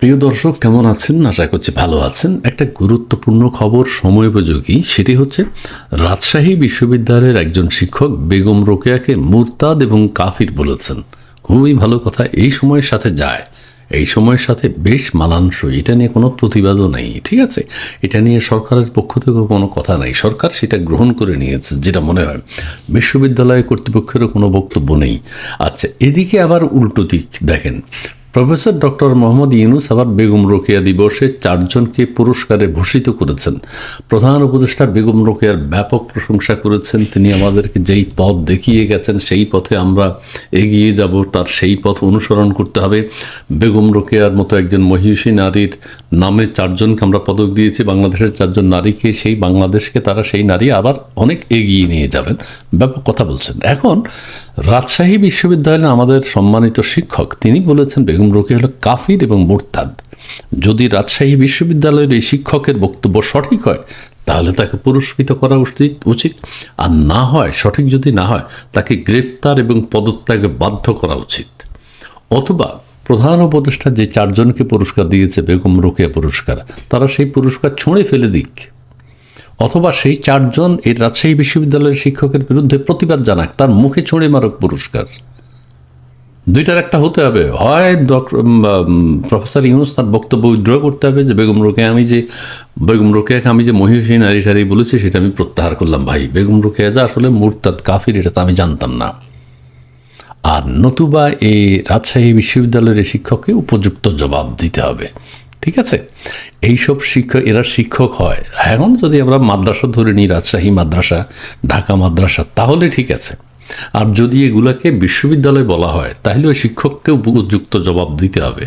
প্রিয় দর্শক, কেমন আছেন? আশা করছি ভালো আছেন। একটা গুরুত্বপূর্ণ খবর সময়োপযোগী, সেটি হচ্ছে রাজশাহী বিশ্ববিদ্যালয়ের একজন শিক্ষক বেগম রোকেয়াকে মুরতাদ এবং কাফির বলেছেন। খুবই ভালো কথা, এই সময়ের সাথে যায়। এই সময়ের সাথে বেশ মানানসই। এটা নিয়ে কোনো প্রতিবাদও নেই, ঠিক আছে? এটা নিয়ে সরকারের পক্ষ থেকে কোনো কথা নাই। সরকার সেটা গ্রহণ করে নিয়েছে, যেটা মনে হয় বিশ্ববিদ্যালয় কর্তৃপক্ষেরও কোনো বক্তব্য নেই। আচ্ছা এদিকে আবার উল্টো দিক দেখেন। প্রফেসর ডক্টর মোহাম্মদ ইউনুস আবার বেগম রোকেয়া দিবসে চারজনকে পুরস্কারে ভূষিত করেছেন। প্রধান উপদেষ্টা বেগম রোকেয়ার ব্যাপক প্রশংসা করেছেন। তিনি আমাদেরকে যেই পথ দেখিয়ে গেছেন, সেই পথে আমরা এগিয়ে যাব, তার সেই পথ অনুসরণ করতে হবে। বেগম রোকেয়ার মতো একজন মহিষী নারীর নামে চারজনকে আমরা পদক দিয়েছি। বাংলাদেশের চারজন নারীকে, সেই বাংলাদেশকে তারা সেই নারী আবার অনেক এগিয়ে নিয়ে যাবেন। ব্যাপক কথা বলছেন। এখন রাজশাহী বিশ্ববিদ্যালয়ে আমাদের সম্মানিত শিক্ষক, তিনি বলেছেন বেগম রোকেয়া হলো কাফির এবং মোরতাদ। যদি রাজশাহী বিশ্ববিদ্যালয়ের এই শিক্ষকের বক্তব্য সঠিক হয়, তাহলে তাকে পুরস্কৃত করা উচিত উচিত। আর না হয়, সঠিক যদি না হয়, তাকে গ্রেপ্তার এবং পদত্যাগে বাধ্য করা উচিত। অথবা প্রধান উপদেষ্টা যে চারজনকে পুরস্কার দিয়েছে, বেগম রোকেয়া পুরস্কার, তারা সেই পুরস্কার ছুঁড়ে ফেলে দিক। অথবা সেই চারজন এই রাজশাহী বিশ্ববিদ্যালয়ের শিক্ষকের বিরুদ্ধে প্রতিবাদ জানাক, তার মুখে ছুঁড়ে মারক পুরস্কার। দুইটার একটা হতে হবে। হয় ডক্টর প্রফেসর ইউনুস তার বক্তব্য উইথড্র করতে হবে যে, বেগম রোকে আমি যে, বেগম রোকেয়াকে আমি যে মহিষী নারী টারি বলেছি, সেটা আমি প্রত্যাহার করলাম। ভাই, বেগম রোকেয়া যা আসলে মুরতাদ কাফির, এটা আমি জানতাম না। আর নতুবা এই রাজশাহী বিশ্ববিদ্যালয়ের শিক্ষককে উপযুক্ত জবাব দিতে হবে। ঠিক আছে? এইসব শিক্ষক, এরা শিক্ষক হয়। এখন যদি আমরা মাদ্রাসা ধরে নিই, রাজশাহী মাদ্রাসা, ঢাকা মাদ্রাসা, তাহলে ঠিক আছে। আর যদি এগুলাকে বিশ্ববিদ্যালয় বলা হয়, তাহলে ওই শিক্ষককে উপযুক্ত জবাব দিতে হবে।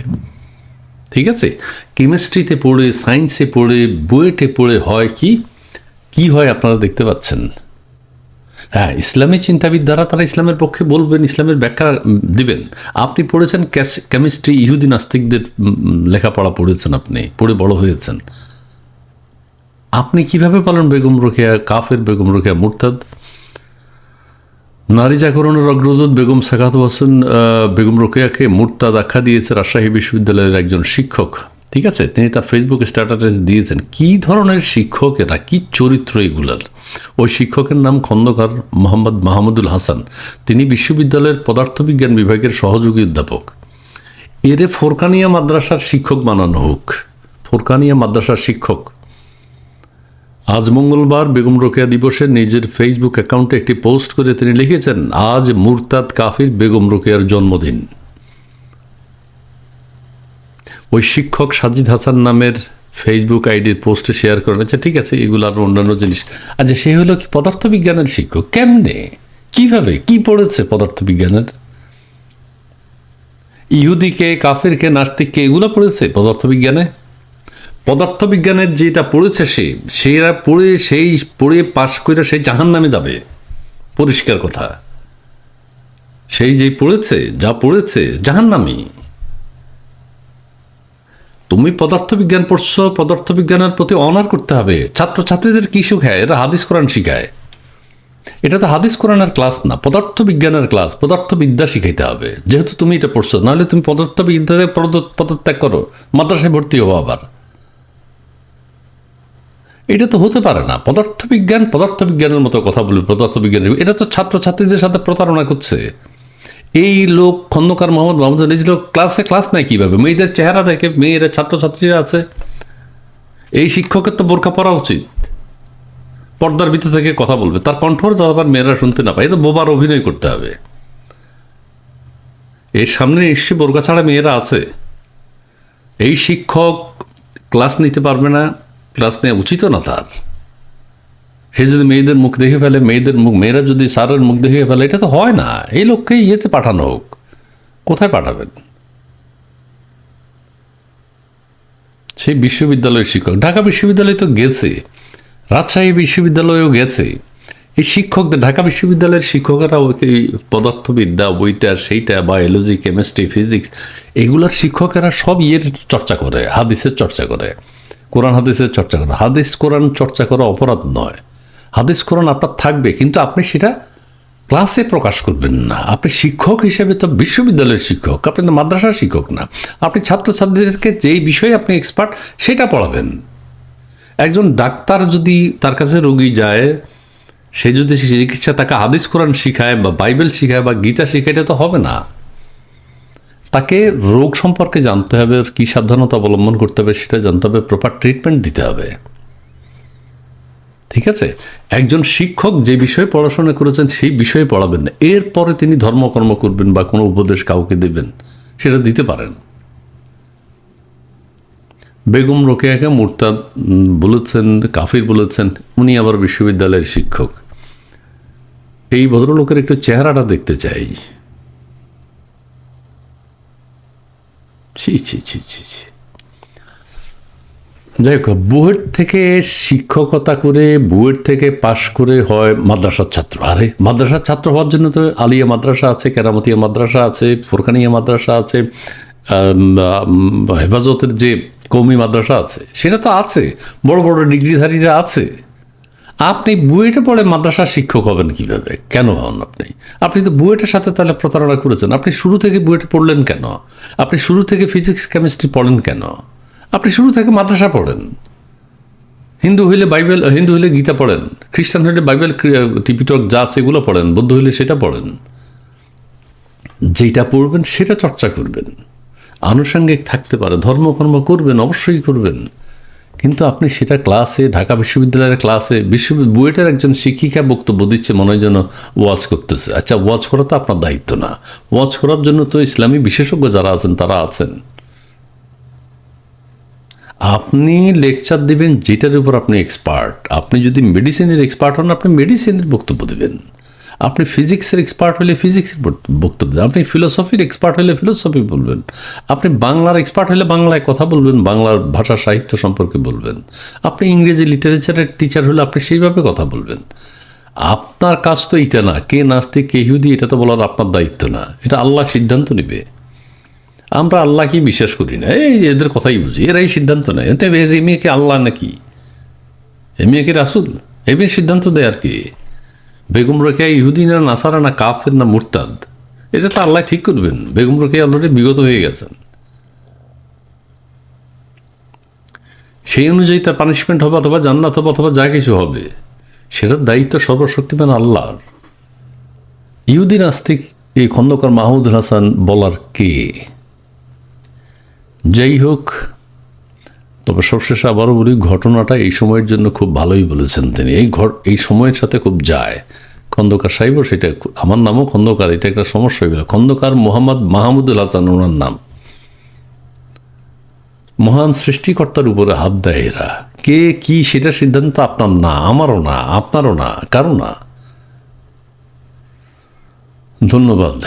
ঠিক আছে? কেমিস্ট্রিতে পড়ে, সায়েন্সে পড়ে, বুয়েটে পড়ে হয় কি? কি হয় আপনারা দেখতে পাচ্ছেন? হ্যাঁ ইসলামী চিন্তাবিদ দ্বারা তারা ইসলামের পক্ষে বলবেন, ইসলামের ব্যাখ্যা দিবেন। আপনি পড়েছেন কেমিস্ট্রি, ইহুদি নাস্তিকদের লেখাপড়া পড়েছেন আপনি, পড়ে বড় হয়েছেন। আপনি কীভাবে পালন বেগম রোকেয়া, কাফের বেগম রোকেয়া, মুরতাদ? নারী জাগরণের অগ্রদূত বেগম সাকাত হোসেন বেগম রোকেয়াকে মুরতাদ আখ্যা দিয়েছে রাজশাহী বিশ্ববিদ্যালয়ের একজন শিক্ষক। ঠিক আছে? তিনি তার ফেসবুক স্ট্যাটাসে দিয়েছেন। কি ধরনের শিক্ষক এরা? কি চরিত্র এগুলার? ওই শিক্ষকের নাম খন্দকার মোহাম্মদ মাহমুদুল হাসান। তিনি বিশ্ববিদ্যালয়ের পদার্থবিজ্ঞান বিভাগের সহযোগী অধ্যাপক। এরে ফোরকানিয়া মাদ্রাসার শিক্ষক বানানো হোক। ফোরকানিয়া মাদ্রাসার শিক্ষক। আজ মঙ্গলবার বেগম রোকেয়া দিবসে নিজের ফেসবুক অ্যাকাউন্টে একটি পোস্ট করে তিনি লিখেছেন, আজ মুরতাদ কাফির বেগম রোকেয়ার জন্মদিন। ওই শিক্ষক সাজিদ হাসান নামের ফেসবুক আইডির পোস্টে শেয়ার করেন আচ্ছা ঠিক আছে, এগুলো আর অন্যান্য জিনিস। আচ্ছা সে হলো কি পদার্থবিজ্ঞানের শিক্ষক? কেমনে? কীভাবে? কি পড়েছে পদার্থবিজ্ঞানের? ইহুদিকে, কাফেরকে, নাস্তিককে এগুলো পড়েছে পদার্থবিজ্ঞানে? পদার্থবিজ্ঞানের যেটা পড়েছে সে, সেরা পড়ে, সেই পড়ে পাশ করে সেই জাহান নামে যাবে। পরিষ্কার কথা। সেই যে পড়েছে, যা পড়েছে জাহান নামি তুমি পদার্থবিজ্ঞান পড়ছো, পদার্থবিজ্ঞানের প্রতি অনার করতে হবে। ছাত্রছাত্রীদের কি শিখায়? এরা হাদিস কোরআন শিখায়। এটা তো হাদিস কোরআনের ক্লাস না, পদার্থবিজ্ঞানের ক্লাস, পদার্থবিদ্যা শিখাইতে হবে। যেহেতু তুমি এটা পড়ছো, নাহলে তুমি পদার্থবিদ্যাতে পদ- পদত্যাগ করো, মাদ্রাসায় ভর্তি হব আবার। এটা তো হতে পারে না। পদার্থবিজ্ঞান, পদার্থবিজ্ঞানের মতো কথা বলবে, পদার্থবিজ্ঞান। এটা তো ছাত্রছাত্রীদের সাথে প্রতারণা করছে। এই লোক, খন্দকার মোহাম্মদ মোহাম্মদ এই লোক ক্লাসে ক্লাস নেয় কীভাবে? মেয়েদের চেহারা দেখে, মেয়েরা ছাত্রছাত্রীরা আছে। এই শিক্ষকের তো বোরখা পড়া উচিত। পর্দার ভিতর থেকে কথা বলবে। তার কণ্ঠর তো আবার মেয়েরা শুনতে না পায়। এ তো বোবার অভিনয় করতে হবে। এর সামনে নিশ্চয়ই বোরখা ছাড়া মেয়েরা আছে। এই শিক্ষক ক্লাস নিতে পারবে না। ক্লাস নেওয়া উচিত না তার। সে যদি মেয়েদের মুখ দেখে ফেলে, মেয়েদের মুখ, মেয়েরা যদি স্যারের মুখ দেখে ফেলে, এটা তো হয় না। এই লোককে ইয়েতে পাঠানো হোক। কোথায় পাঠাবেন? সেই বিশ্ববিদ্যালয়ের শিক্ষক। ঢাকা বিশ্ববিদ্যালয় তো গেছে। রাজশাহী বিশ্ববিদ্যালয়েও গেছে। এই শিক্ষকদের, ঢাকা বিশ্ববিদ্যালয়ের শিক্ষকেরা ওই পদার্থবিদ্যা, বইটা, সেইটা, বায়োলজি, কেমিস্ট্রি, ফিজিক্স, এগুলার শিক্ষকেরা সব ইয়ের চর্চা করে, হাদিসের চর্চা করে। কোরআন হাদিসের চর্চা করে হাদিস কোরআন চর্চা করা অপরাধ নয়। হাদিস কোরআন আপনার থাকবে, কিন্তু আপনি সেটা ক্লাসে প্রকাশ করবেন না। আপনি শিক্ষক হিসেবে তো বিশ্ববিদ্যালয়ের শিক্ষক, আপনি তো মাদ্রাসার শিক্ষক না। আপনি ছাত্রছাত্রীদেরকে যেই বিষয়ে আপনি এক্সপার্ট সেটা পড়াবেন। একজন ডাক্তার যদি তার কাছে রোগী যায়, সে যদি চিকিৎসা তাকে হাদিস কোরআন শিখায় বা বাইবেল শিখায় বা গীতা শিখায়, এটা তো হবে না। তাকে রোগ সম্পর্কে জানতে হবে কী সাবধানতা অবলম্বন করতে হবে সেটা জানতে হবে প্রপার ট্রিটমেন্ট দিতে হবে। ঠিক আছে? একজন শিক্ষক যে বিষয়ে পড়াশোনা করেছেন সেই বিষয়ে পড়াবেন না। এরপরে তিনি ধর্মকর্ম করবেন বা কোনো উপদেশ কাউকে দেবেন, সেটা দিতে পারেন। বেগম রোকেয়াকে মুরতাদ বলেছেন, কাফির বলেছেন, উনি আবার বিশ্ববিদ্যালয়ের শিক্ষক। এই ভদ্রলোকের একটু চেহারাটা দেখতে চাই। ছি ছি ছি ছি ছি। যাই হোক বুয়েট থেকে শিক্ষকতা করে বুয়েট থেকে পাশ করে হয় মাদ্রাসার ছাত্র। আরে, মাদ্রাসার ছাত্র হওয়ার জন্য তো আলিয়া মাদ্রাসা আছে, কেরামতিয়া মাদ্রাসা আছে, ফোরকানিয়া মাদ্রাসা আছে হেফাজতের যে কৌমি মাদ্রাসা আছে, সেটা তো আছে। বড় বড় ডিগ্রিধারীরা আছে। আপনি বুয়েটে পড়ে মাদ্রাসার শিক্ষক হবেন কীভাবে? কেন হন আপনি? আপনি তো বুয়েটের সাথে তাহলে প্রতারণা করেছেন। আপনি শুরু থেকে বুয়েটে পড়লেন কেন? আপনি শুরু থেকে ফিজিক্স, কেমিস্ট্রি পড়েন কেন? আপনি শুরু থেকে মাদ্রাসা পড়েন। হিন্দু হইলে বাইবেল, হিন্দু হইলে গীতা পড়েন। খ্রিস্টান হইলে বাইবেল টিপিটক যা আছে এগুলো পড়েন। বৌদ্ধ হইলে সেটা পড়েন। যেটা পড়বেন সেটা চর্চা করবেন। আনুষঙ্গিক থাকতে পারে। ধর্মকর্ম করবেন, অবশ্যই করবেন। কিন্তু আপনি সেটা ক্লাসে ঢাকা বিশ্ববিদ্যালয়ের ক্লাসে বিশ্ব বুয়েটের একজন শিক্ষিকা বক্তব্য দিচ্ছে, মনে হয় যেন ওয়াজ করতেছে। আচ্ছা ওয়াজ করা তো আপনার দায়িত্ব না। ওয়াজ করার জন্য তো ইসলামী বিশেষজ্ঞ যারা আছেন, তারা আছেন। আপনি লেকচার দিবেন যেটার উপর আপনি এক্সপার্ট আপনি যদি মেডিসিনের এক্সপার্ট হন, আপনি মেডিসিনের বক্তব্য দেবেন। আপনি ফিজিক্সের এক্সপার্ট হলে ফিজিক্সের বক্তব্য আপনি ফিলোসফির এক্সপার্ট হলে ফিলোসফি বলবেন। আপনি বাংলার এক্সপার্ট হলে বাংলায় কথা বলবেন, বাংলার ভাষা সাহিত্য সম্পর্কে বলবেন। আপনি ইংরেজি লিটারেচারের টিচার হলে আপনি সেইভাবে কথা বলবেন। আপনার কাজ তো এটা না, কে নাস্তিক, কে ইহুদি, এটা তো বলার আপনার দায়িত্ব না। এটা আল্লাহ সিদ্ধান্ত নেবে। আমরা আল্লাহকেই বিশ্বাস করি না। এই এদের কথাই বুঝি, এরাই সিদ্ধান্ত নেয়। এতে এই মেয়েকে আল্লাহ নাকি? এ মেয়েকে রাসুল? এই মেয়ে সিদ্ধান্ত দেয় আর কি? বেগম রোকেয়া ইহুদি না নাসারা না কাফের না মুরতাদ? এটা তো আল্লাহ ঠিক করবেন। বেগম রোকেয়া অলরেডি বিগত হয়ে গেছেন। সেই অনুযায়ী তার পানিশমেন্ট হবে অথবা জান্নাত হবে অথবা যা কিছু হবে। সেটার দায়িত্ব সর্বশক্তিমান আল্লাহর। ইহুদি নাস্তিক এই খন্দকার মাহমুদুল হাসান বলার কে? যাই হোক তবে সবশেষে আবারও বলি, ঘটনাটা এই সময়ের জন্য খুব ভালোই বলেছেন তিনি। এই ঘট, এই সময়ের সাথে খুব যায়। খন্দকার সাহেবও সেটা আমার নামও খন্দকার, এটা একটা সমস্যা হয়ে গেল। খন্দকার মোহাম্মদ মাহমুদুল হাসান, ওনার নাম। মহান সৃষ্টিকর্তার উপরে হাত দেয় এরা। কে, কি, সেটা সিদ্ধান্ত আপনার না, আমারও না, আপনারও না কারও না। ধন্যবাদ।